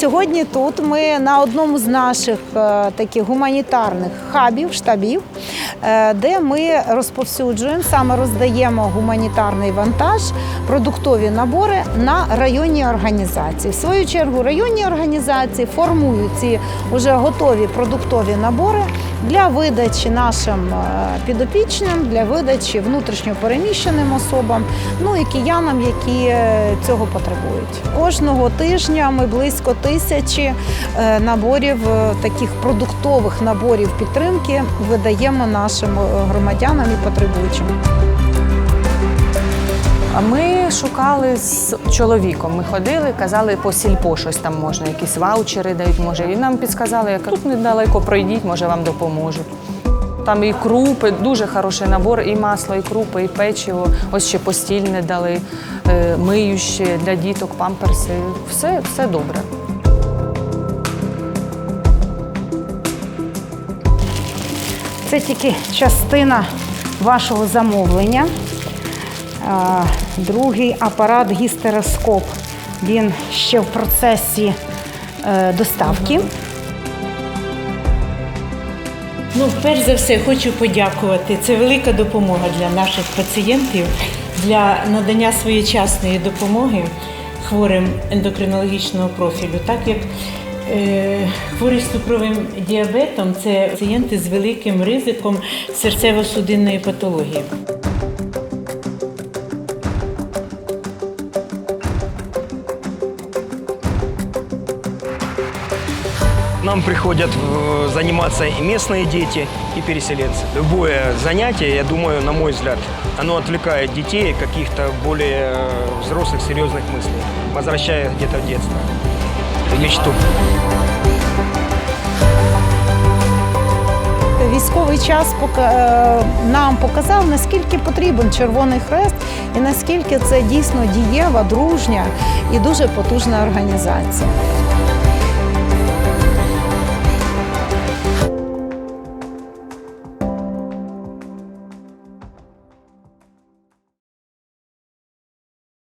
сьогодні тут ми на одному з наших е, таких гуманітарних хабів, штабів, е, де ми розповсюджуємо, саме роздаємо гуманітарний вантаж, продуктові набори на районні організації. В свою чергу районні організації формують ці вже готові продуктові набори для видачі нашим е, підопічним, для видачі внутрішньопереміщеним особам, ну і киянам, які цього потребують. Кожного тижня ми близько тисячі е, наборів е, таких продуктових наборів підтримки видаємо нашим е, громадянам і потребуючим. Ми шукали з чоловіком. Ми ходили, казали по сільпо щось там можна, якісь ваучери дають, може. І нам підсказали, я кажу, тут недалеко пройдіть, може вам допоможуть. Там і крупи, дуже хороший набор, і масло, і крупи, і печиво. Ось ще постільне дали, миюще для діток, памперси. Все, все добре. Це тільки частина вашого замовлення. Другий апарат гістероскоп. Він ще в процесі е, доставки. Ну, перш за все, хочу подякувати. Це велика допомога для наших пацієнтів для надання своєчасної допомоги хворим ендокринологічного профілю, так як хворі з цукровим діабетом це пацієнти з великим ризиком серцево-судинної патології. К Нам приходят э, заниматься и местные дети, и переселенцы. Любое занятие, я думаю, на мой взгляд, оно отвлекает детей от каких-то более э, взрослых, серьезных мыслей, возвращая где-то в детство, в Мечту. Військовий час е, нам показав, наскільки потрібен Червоний Хрест і наскільки це дійсно дієва, дружня і дуже потужна організація.